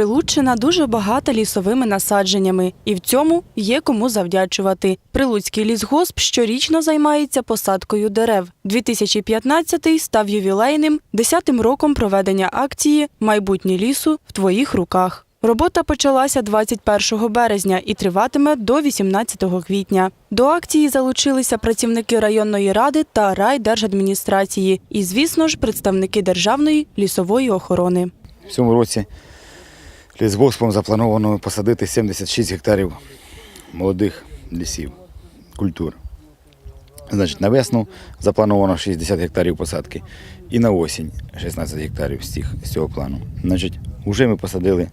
Прилуччина дуже багата лісовими насадженнями, і в цьому є кому завдячувати. Прилуцький лісгосп щорічно займається посадкою дерев. 2015-й став ювілейним десятим роком проведення акції Майбутнє лісу в твоїх руках. Робота почалася 21 березня і триватиме до 18 квітня. До акції залучилися працівники районної ради та райдержадміністрації і, звісно ж, представники державної лісової охорони. В цьому році лісгоспом заплановано посадити 76 гектарів молодих лісів, культур. Значить, на весну заплановано 60 гектарів посадки і на осінь 16 гектарів з, з цього плану. Значить, вже ми посадили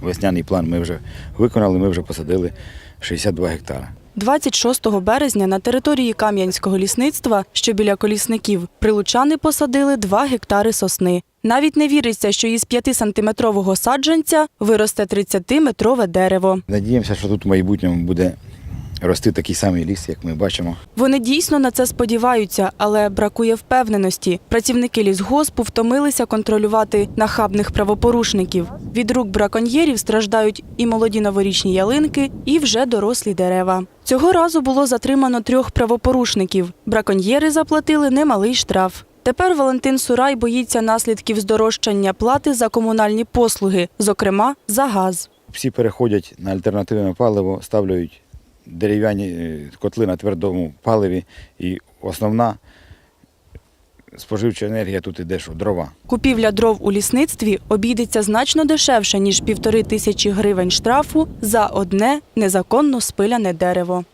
весняний план, ми вже виконали, ми вже посадили 62 гектара. 26 березня на території Кам'янського лісництва, що біля колісників, прилучани посадили 2 гектари сосни. Навіть не віриться, що із 5-сантиметрового саджанця виросте 30-метрове дерево. Надіємося, що тут в майбутньому буде рости такий самий ліс, як ми бачимо. Вони дійсно на це сподіваються, але бракує впевненості. Працівники лісгоспу втомилися контролювати нахабних правопорушників. Від рук браконьєрів страждають і молоді новорічні ялинки, і вже дорослі дерева. Цього разу було затримано трьох правопорушників. Браконьєри заплатили немалий штраф. Тепер Валентин Сурай боїться наслідків здорожчання плати за комунальні послуги, зокрема за газ. Всі переходять на альтернативне паливо, ставлять дерев'яні е, котли на твердому паливі. І основна споживча енергія тут іде, що дрова. Купівля дров у лісництві обійдеться значно дешевше, ніж півтори тисячі гривень штрафу за одне незаконно спиляне дерево.